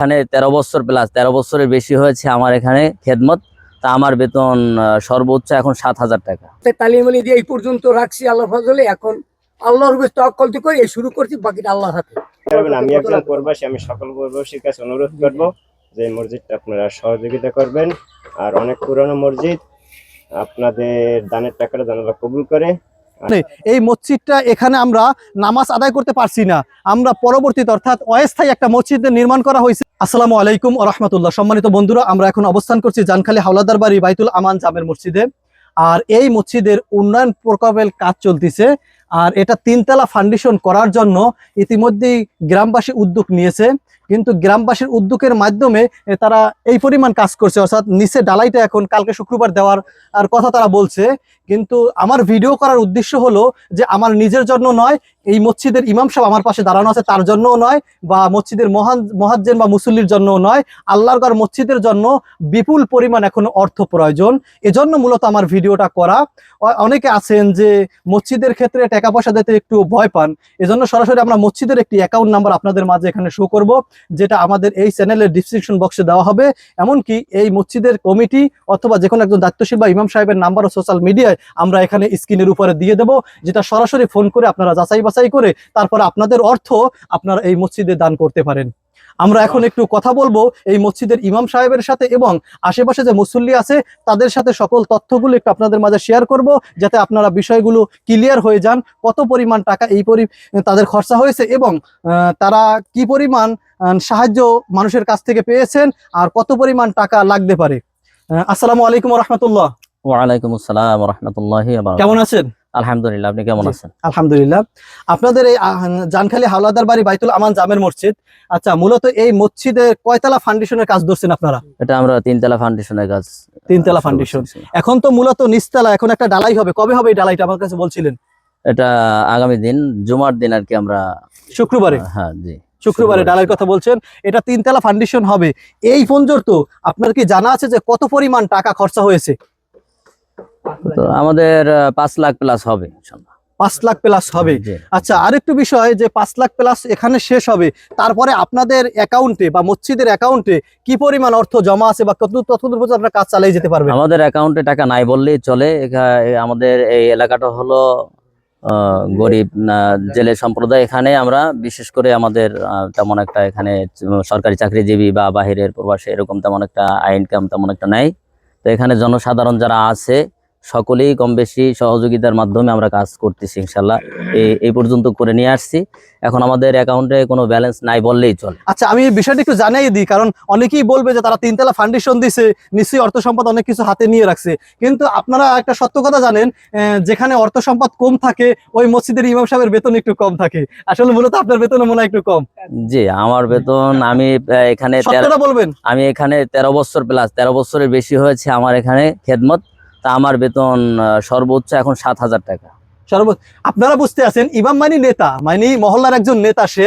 এখানে তেরো বছর প্লাস তেরো বছরের বেশি হয়েছে আমার এখানে খেদমত। তা আমার বেতন আহ, সর্বোচ্চ এখন সাত হাজার টাকা। তাই তালিম আলী দিয়ে এই পর্যন্ত রাখছি আল্লাহ ফজলে এখন আল্লাহর তকলতি করে এই শুরু করছি বাকিটা আল্লাহ হাতে। আমি একজন প্রবাসী আমি সকল প্রবাসীর কাছে অনুরোধ করব যে মসজিদটা আপনারা সহযোগিতা করবেন। আর অনেক পুরনো মসজিদ আপনাদের দানের টাকাটা যেন কবুল করে। এই মসজিদটা এখানে আমরা নামাজ আদায় করতে পারছি না। আমরা পরবর্তীতে অর্থাৎ অস্থায়ী একটা মসজিদ নির্মাণ করা হয়েছে। আসসালামু আলাইকুম রহমতুল্লাহ। সম্মানিত বন্ধুরা, আমরা এখন অবস্থান করছি জানখালী হাওলাদার বাড়ি বাইতুল আমান জামের মসজিদে। আর এই মসজিদের উন্নয়ন প্রকল্পের কাজ চলতেছে। আর এটা তিনতলা ফাউন্ডেশন করার জন্য ইতিমধ্যেই গ্রামবাসী উদ্যোগ নিয়েছে। কিন্তু গ্রামবাসীর উদ্যোগের মাধ্যমে তারা এই পরিমাণ কাজ করছে। অর্থাৎ নিচে ডালাইটা এখন কালকে শুক্রবার দেওয়ার আর কথা তারা বলছে। কিন্তু আমার ভিডিও করার উদ্দেশ্য হলো যে আমার নিজের জন্য নয়, এই মসজিদের ইমাম সাহেব আমার পাশে দাঁড়ানো আছে, তার জন্যও নয় বা মসজিদের মহান, মহাজ্জেন বা মুসল্লির জন্যও নয়, আল্লাহর ঘর মসজিদের জন্য বিপুল পরিমাণ এখন অর্থ প্রয়োজন। এজন্য মূলত আমার ভিডিওটা করা। অনেকে আছেন যে মসজিদের ক্ষেত্রে টাকা পয়সা দিতে একটু ভয় পান, এজন্য সরাসরি আমরা মসজিদের একটি অ্যাকাউন্ট নাম্বার আপনাদের মাঝে এখানে শো করব, যেটা আমাদের এই চ্যানেলের ডিসক্রিপশন বক্সে দেওয়া হবে। এমনকি এই মসজিদের কমিটি অথবা যে কোনো একজন দায়িত্বশীল বা ইমাম সাহেবের নাম্বার ও সোশ্যাল মিডিয়ায় আমরা এখানে স্ক্রিনের উপরে দিয়ে দেব, যেটা সরাসরি ফোন করে আপনারা যাচাই বাছাই করে তারপরে আপনাদের অর্থ আপনারা এই মসজিদে দান করতে পারেন। আমরা এখন একটু কথা বলব এই মসজিদের ইমাম সাহেবের সাথে এবং আশেপাশে যে মুসল্লি আছে, তাদের সাথে সকল তথ্যগুলো একটু আপনাদের মাঝে শেয়ার করব, যাতে আপনারা বিষয়গুলো ক্লিয়ার হয়ে যান, কত পরিমাণ টাকা এই পরি, তাদের খরচা হয়েছে এবং তারা কি পরিমাণ সাহায্য মানুষের কাছ থেকে পেয়েছেন, আর কত পরিমাণ টাকা লাগতে পারে। আসসালামু আলাইকুম রহমতুল্লাহ। ওয়ালাইকুম আসসালাম রহমতুল্লাহ কেমন আছেন? আলহামদুলিল্লাহ আপনি কেমন আছেন? আলহামদুলিল্লাহ। আপনাদের এই জানখালী হাওলাদার বাড়ি বাইতুল আমান জামের মসজিদ। আচ্ছা মূলত এই মসজিদে কয়তলা ফাউন্ডেশনের কাজ ধরছেন আপনারা? এটা আমরা তিনতলা ফাউন্ডেশনের কাজ তিনতলা ফাউন্ডেশন। এখন তো মূলত নিচতলা এখন একটা ডালাই হবে। কবে হবে এই ডালাইটা আমার কাছে বলছিলেন? এটা আগামী দিন জুমার দিন আর কি আমরা শুক্রবারে? হ্যাঁ জি শুক্রবারে ডালার কথা বলছেন। এটা তিনতলা ফাউন্ডেশন হবে। এই পর্যন্ত আপনার কি জানা আছে যে কত পরিমাণ টাকা খরচা হয়েছে? তো আমাদের পাঁচ লাখ প্লাস হবে ইনশাল্লাহ। পাঁচ লাখ প্লাস হবে। আচ্ছা আরেকটু বিষয় যে পাঁচ লাখ প্লাস এখানে শেষ হবে তারপরে আপনাদের অ্যাকাউন্টে বা মসজিদের অ্যাকাউন্টে কি পরিমাণ অর্থ জমা আছে বা কত ততদূর পর্যন্ত আপনারা কাজ চালিয়ে যেতে পারবেন আমাদের অ্যাকাউন্টে টাকা নাই বললেই চলে। আমাদের এই এলাকাটা হলো গরিব জেলে সম্প্রদায়। এখানে আমরা বিশেষ করে আমাদের তেমন একটা এখানে সরকারি চাকরিজীবী বা বাহিরের প্রবাসী এরকম তেমন একটা আয় ইনকাম তেমন একটা নাই। তো এখানে জনসাধারণ যারা আছে সকলেই কম বেশি সহযোগিতার মাধ্যমে আমরা কাজ করতেছি ইনশাল্লাহ। এই পর্যন্ত করে নিয়ে আসছি। এখন আমাদের অ্যাকাউন্টে কোনো ব্যালেন্স নাই বললেই চলে। আচ্ছা আমি এই বিষয়টা একটু জানাই দিই কারণ অনেকেই বলবে যে তারা তিনতলা ফাউন্ডেশন দিছে নিশ্চয়ই অর্থ সম্পদ অনেক কিছু হাতে নিয়ে রাখছে। কিন্তু আপনারা একটা সত্য কথা জানেন যেখানে অর্থ সম্পদ কম থাকে ওই মসজিদের ইমাম সাহেবের বেতন একটু কম থাকে। আসলে মূলত আপনার বেতন মনে হয় একটু কম। জি আমার বেতন আমি এখানে বলবেন। আমি এখানে তেরো বছর প্লাস তেরো বছরের বেশি হয়েছে আমার এখানে খেদমত। তা আমার বেতন সর্বোচ্চ এখন সাত হাজার টাকা। সর্ব আপনারা বুঝতে আছেন, ইমাম মানি নেতা মানে মহল্লার একজন নেতা, সে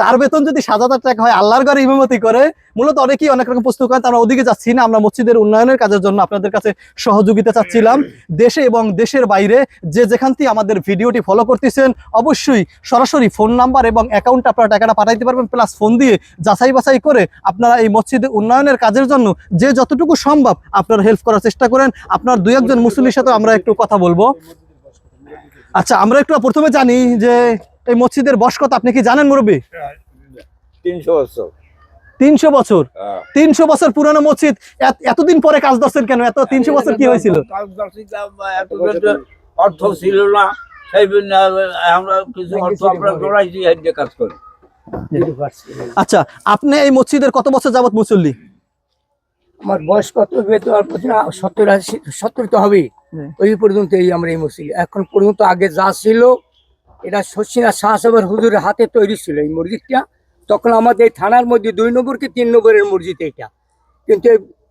তার বেতন যদি সাত হাজার টাকা হয়, আল্লাহর ঘরে ইমামতি করে, মূলত অনেকেই অনেক রকম প্রস্তুত করেন আমরা ওদিকে যাচ্ছি না, আমরা মসজিদের উন্নয়নের কাজের জন্য আপনাদের কাছে সহযোগিতা চাচ্ছিলাম। দেশে এবং দেশের বাইরে যে যেখান থেকে আমাদের ভিডিওটি ফলো করতেছেন, অবশ্যই সরাসরি ফোন নাম্বার এবং অ্যাকাউন্টে আপনারা টাকাটা পাঠাইতে পারবেন প্লাস ফোন দিয়ে যাচাই বাছাই করে আপনারা এই মসজিদের উন্নয়নের কাজের জন্য যে যতটুকু সম্ভব আপনারা হেল্প করার চেষ্টা করেন। আপনার দুই একজন মুসল্লির সাথে আমরা একটু কথা বলব। আচ্ছা আমরা একটু প্রথমে জানি যে এই মসজিদের বয়স কত আপনি কি জানেন মুরব্বী? তিনশো বছর। তিনশো বছর? হ্যাঁ। তিনশো বছর পুরানো মসজিদ এত- এতদিন পরে কাজ ধরছেন কেন? এত তিনশো বছর কি হয়েছিল? অর্থ ছিল না সেই জন্য আমরা কিছু অর্থ আমরা জোড়াইছি কাজ করি। আচ্ছা আপনি এই মসজিদের কত বছর যাবত মুসল্লি? আমার বয়স কত? হবে সত্তর আশি সত্তর তো হবেই। হুম। ওই পর্যন্ত এই আমরা এই মসজিদ। এখন পর্যন্ত আগে যা ছিল এটা শশিনা শাহ সাহেবের হুজুরের হাতে তৈরি ছিল এই মসজিদটা। তখন আমাদের এই থানার মধ্যে দুই নম্বর কি তিন নম্বরের মসজিদ এটা কিন্তু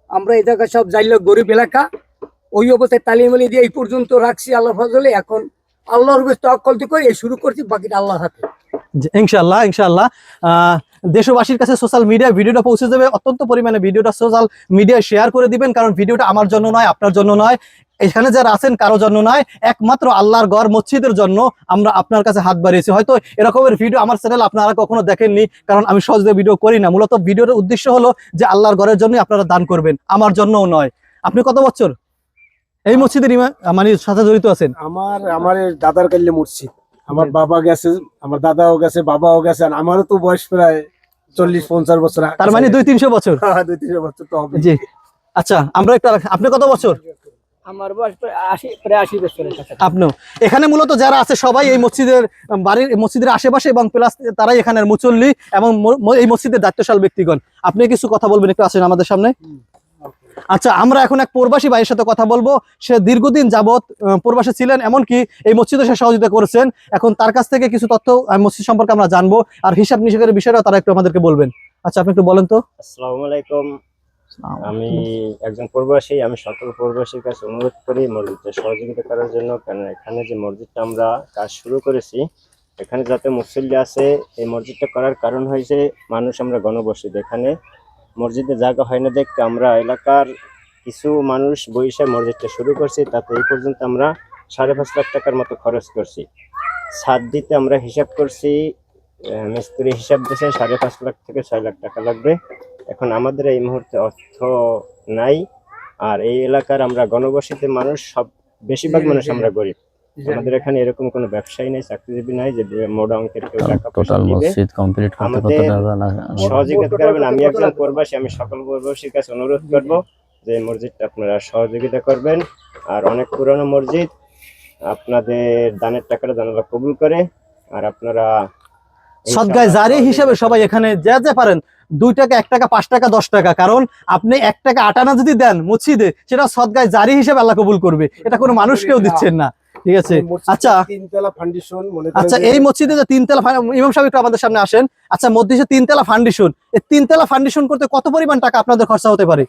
আমরা এই জায়গায় সব যাইলে গরিব এলাকা ওই অবস্থায় তালিম আলী দিয়ে এই পর্যন্ত রাখছি আল্লাহ ফজলে। এখন আল্লাহর তকলতি করে এই শুরু করছি বাকিটা আল্লাহর হাতে। ইনশাল্লাহ ইনশাল্লাহ আহ, দেশবাসীর কাছে সোশ্যাল মিডিয়ায় ভিডিওটা পৌঁছে যাবে। অত্যন্ত পরিমাণে ভিডিওটা সোশ্যাল মিডিয়ায় শেয়ার করে দিবেন কারণ ভিডিওটা আমার জন্য নয় আপনার জন্য নয়। এখানে যারা আছেন কারও জন্য নয় একমাত্র আল্লাহর গড় মসজিদের জন্য আমরা আপনার কাছে হাত বাড়িয়েছি। হয়তো এরকমের ভিডিও আমার চ্যানেল আপনারা কখনো দেখেননি কারণ আমি সহজে ভিডিও করি না। মূলত ভিডিওর উদ্দেশ্য হলো যে আল্লাহর ঘরের জন্যই আপনারা দান করবেন আমার জন্যও নয়। আপনি কত বছর? এই মসজিদের মানে সাথে জড়িত আছেন? আমার আমার দাদার কাল্লে মসজিদ। আমার বাবা গেছে আমার দাদাও গেছে বাবাও গেছে আর আমারও তো বয়স প্রায় চল্লিশ পঞ্চাশ বছর। তার মানে দুই তিনশো বছর? হ্যাঁ, দুই তিনশো বছর তো হবে। জি। আচ্ছা আমরা একটা আপনি কত বছর? আমার বয়স প্রায় আশি বছরের আপনিও। এখানে মূলত যারা আছে সবাই এই মসজিদের বাড়ির মসজিদের আশেপাশে এবং প্লাস তারাই এখানের মুসল্লি এবং এই মসজিদের দায়িত্বশাল ব্যক্তিগণ। আপনি কিছু কথা বলবেন একটু আসেন আমাদের সামনে? আচ্ছা আমরা এখন এক প্রবাসী ভাইয়ের সাথে কথা বলব। সে দীর্ঘদিন যাবৎ প্রবাসী ছিলেন এমনকি এই মসজিদে সে সহযোগিতা করেছেন। এখন তার কাছ থেকে কিছু তথ্য মসজিদ সম্পর্কে আমরা জানব। আর হিসাব নিষেধের বিষয়টা তারা একটু আমাদেরকে বলবেন। আচ্ছা আপনি একটু বলেন তো। আসসালামু আলাইকুম। আমি একজন প্রবাসী আমি সকল প্রবাসীর কাছে অনুরোধ করি মসজিদে সহযোগিতা করার জন্য কারণ এখানে যে মসজিদটা আমরা কাজ শুরু করেছি এখানে যাতে মুসল্লি আছে এই মসজিদটা করার কারণ হয়েছে মানুষ আমরা গণবসতি। এখানে মসজিদে জায়গা হয় না দেখতে আমরা এলাকার কিছু মানুষ বৈশাখ মসজিদটা শুরু করছি তাতে এই পর্যন্ত আমরা সাড়ে পাঁচ লাখ টাকার মতো খরচ করছি। ছাদ দিতে আমরা হিসাব করছি মিস্ত্রি হিসাব দিয়েছে সাড়ে পাঁচ লাখ থেকে ছয় লাখ টাকা লাগবে। এখন আমাদের এই মুহূর্তে অর্থ নাই আর এই এলাকার আমরা গণবসতি মানুষ সব বেশিরভাগ মানুষ আমরা গরিব। আমাদের এখানে এরকম কোনো ব্যবসায়ী নাই চাকরিজীবী নাই যে মোটা অঙ্কের কেউ টাকা পয়সা টোটাল দিবে। মসজিদ কমপ্লিট করতে সহযোগিতা করবেন আমি একজন প্রবাসী আমি সকল প্রবাসীর কাছে অনুরোধ করব যে এই মসজিদটা আপনারা সহযোগিতা করবেন আর অনেক পুরনো মসজিদ আপনাদের দানের টাকাটা জানালা কবুল করে আর আপনারা সদগায় জারি হিসেবে সবাই এখানে যা যা পারেন দুই টাকা এক টাকা পাঁচ টাকা দশ টাকা। কারণ আপনি এক টাকা আটানা যদি দেন মসজিদে সেটা সদগায় জারি হিসেবে আল্লাহ কবুল করবে। এটা কোনো মানুষকেও দিচ্ছেন না। ঠিক আছে? আচ্ছা। আচ্ছা এই মসজিদে যে তিনতলা ইমাম সাহেব একটু আমাদের সামনে আসেন। আচ্ছা মসজিদে তিনতলা ফাউন্ডেশন এই তিনতলা ফাউন্ডেশন করতে কত পরিমাণ টাকা আপনাদের খরচা হতে পারে?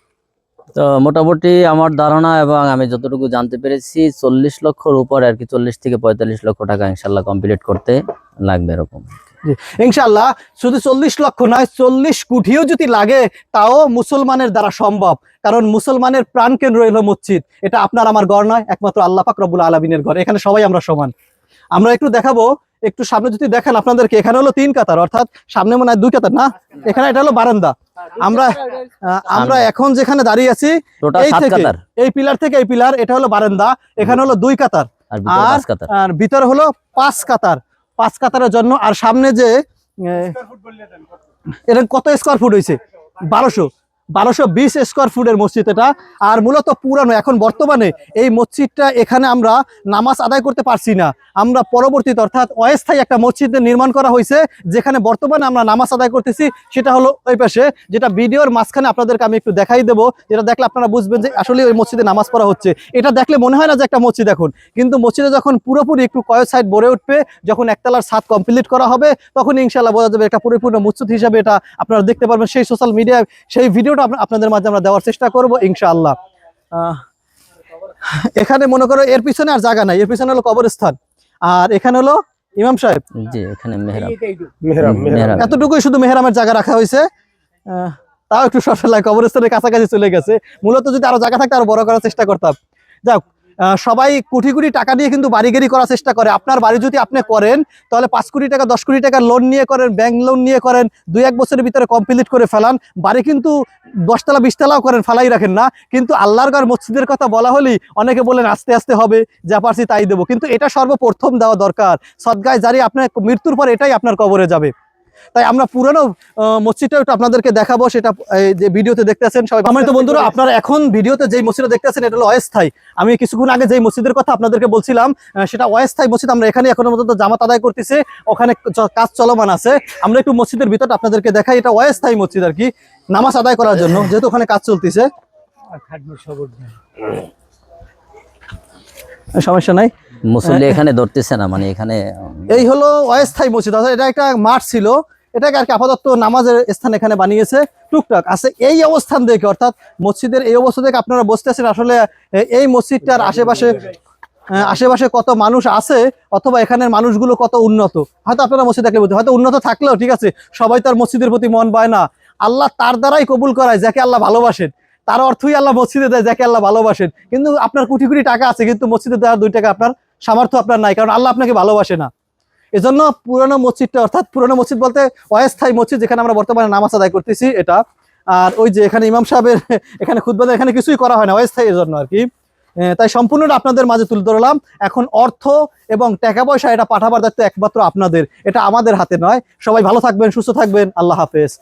তো মোটামুটি আমার ধারণা এবং আমি যতটুকু জানতে পেরেছি, চল্লিশ লক্ষর উপর আর কি, চল্লিশ থেকে পঁয়তাল্লিশ লক্ষ টাকা ইনশাল্লাহ কমপ্লিট করতে লাগবে এরকম। ইনশাল্লাহ শুধু চল্লিশ লক্ষ নয়, চল্লিশ কোটিও যদি লাগে, তাও মুসলমানের দ্বারা সম্ভব। কারণ মুসলমানের প্রাণ কেন্দ্র হলো মসজিদ। এটা আপনার আমার ঘর নয়, একমাত্র আল্লাহ পাক রব্বুল আলমিনের ঘর এখানে সবাই আমরা সমান। আমরা একটু দেখাবো একটু সামনে যদি দেখেন আপনাদেরকে এখানে হলো তিন কাতার অর্থাৎ সামনে মনে হয় দুই কাতার না? এখানে এটা হলো বারান্দা। আমরা আহ, আমরা এখন যেখানে দাঁড়িয়ে আছি এই থেকে এই পিলার থেকে এই পিলার এটা হলো বারান্দা এখানে হলো দুই কাতার। আর ভিতরে হলো পাঁচ কাতার। পাঁচ কাতারের জন্য আর সামনে যে এটা কত স্কোয়ার ফুট হয়েছে বারোশো। বারোশো বিশ স্কোয়ার ফুটের মসজিদ এটা। আর মূলত পুরানো, এখন বর্তমানে এই মসজিদটা এখানে আমরা নামাজ আদায় করতে পারছি না। আমরা পরবর্তীতে অর্থাৎ অস্থায়ী একটা মসজিদ নির্মাণ করা হয়েছে, যেখানে বর্তমানে আমরা নামাজ আদায় করতেছি, সেটা হলো ওই পাশে, যেটা ভিডিওর মাঝখানে আপনাদেরকে আমি একটু দেখাই দেবো। যেটা দেখলে আপনারা বুঝবেন যে আসলে ওই মসজিদে নামাজ পড়া হচ্ছে। এটা দেখলে মনে হয় না যে একটা মসজিদ এখন। কিন্তু মসজিদে যখন পুরোপুরি একটু কয়েক সাইড ভরে উঠবে, যখন একতলার ছাদ কমপ্লিট করা হবে, তখন ইনশাল্লাহ বোঝা যাবে একটা পরিপূর্ণ মসজিদ হিসাবে এটা আপনারা দেখতে পারবেন। সেই সোশ্যাল মিডিয়ায় সেই ভিডিওটা আপনাদের মাঝে আমরা দেওয়ার চেষ্টা করব ইনশাআল্লাহ। এখানে মনে করো এর পিছনে আর জায়গা নাই এর পিছনে হলো কবরস্থান। আর এখানে হলো ইমাম সাহেব। জি এখানে মেহরাব। এতটুকুই শুধু মেহরামের জায়গা রাখা হয়েছে। আহ, তাও একটু সরসালায় কবরস্থানের কাছাকাছি চলে গেছে। মূলত যদি আরও জায়গা থাকতো আরও বড় করার চেষ্টা করতাম। যাক সবাই কোটি কোটি টাকা দিয়ে কিন্তু বাড়ি গাড়ি করার চেষ্টা করে। আপনার বাড়ি যদি আপনি করেন, তাহলে পাঁচ কোটি টাকা, দশ কোটি টাকা লোন নিয়ে করেন ব্যাংক লোন নিয়ে করেন, দুই এক বছরের ভিতরে কমপ্লিট করে ফেলান। বাড়ি কিন্তু দশতলা, বিশতলাও করেন, ফেলাই রাখেন না। কিন্তু আল্লাহর ঘর মসজিদের কথা বলা হলেই অনেকে বলেন, আস্তে আস্তে হবে, যা পারছি তাই দেবো। কিন্তু এটা সর্বপ্রথম দেওয়া দরকার। সদগায় জারি আপনার মৃত্যুর পর এটাই আপনার কবরে যাবে। তাই আমরা পুরনো মসজিদটা একটু আপনাদেরকে দেখাবো সেটা যে ভিডিওতে দেখতেছেন সবাই। আমার তো বন্ধুরা আপনারা এখন ভিডিওতে যেই মসজিদটা দেখতেছেন এটা হলো অস্থায়ী। আমি কিছুক্ষণ আগে যেই মসজিদের কথা আপনাদেরকে বলছিলাম সেটা অস্থায়ী মসজিদ আমরা এখানে এখনও পর্যন্ত জামাত আদায় করতেছি ওখানে কাজ চলমান আছে। আমরা একটু মসজিদের ভিতরটা আপনাদেরকে দেখাই এটা অস্থায়ী মসজিদ আর কি নামাজ আদায় করার জন্য যেহেতু ওখানে কাজ চলতেছে। সমস্যা নাই? মুসল্লি এখানে ধরতেছে না মানে এখানে এই হলো অস্থায়ী মসজিদ অর্থাৎ এটা একটা মাঠ ছিল এটাকে আর কি আপাতত নামাজের স্থান এখানে বানিয়েছে টুকটাক। আছে এই অবস্থান দেখে, অর্থাৎ মসজিদের এই অবস্থা দেখে আপনারা বসতেছেন আসলে এই মসজিদটার আশেপাশে আশেপাশে কত মানুষ আছে অথবা এখানের মানুষগুলো কত উন্নত। হয়তো আপনারা মসজিদ দেখলে বলতে হয়তো উন্নত থাকলেও, ঠিক আছে, সবাই তার মসজিদের প্রতি মন পায় না। আল্লাহ তার দ্বারাই কবুল করায়, যাকে আল্লাহ ভালোবাসেন। তার অর্থই আল্লাহ মসজিদে দেয়, যাকে আল্লাহ ভালোবাসেন। কিন্তু আপনার কোটি কোটি টাকা আছে, কিন্তু মসজিদে দেওয়ার দুই টাকা আপনার সামর্থ্য আপনার নাই, কারণ আল্লাহ আপনাকে ভালোবাসে না। এজন্য পুরনো মসজিদটা, অর্থাৎ পুরনো মসজিদ বলতে অস্থায়ী মসজিদ যেখানে আমরা বর্তমানে নামাজ আদায় করতেছি এটা। আর ওই যে এখানে ইমাম সাহেবের, এখানে খুদ্ এখানে কিছুই করা হয় না, অস্থায়ী জন্য আর কি। তাই সম্পূর্ণটা আপনাদের মাঝে তুলে ধরলাম। এখন অর্থ এবং টাকা পয়সা এটা পাঠাবার দায়িত্ব একমাত্র আপনাদের, এটা আমাদের হাতে নয়। সবাই ভালো থাকবেন, সুস্থ থাকবেন, আল্লাহ হাফেজ।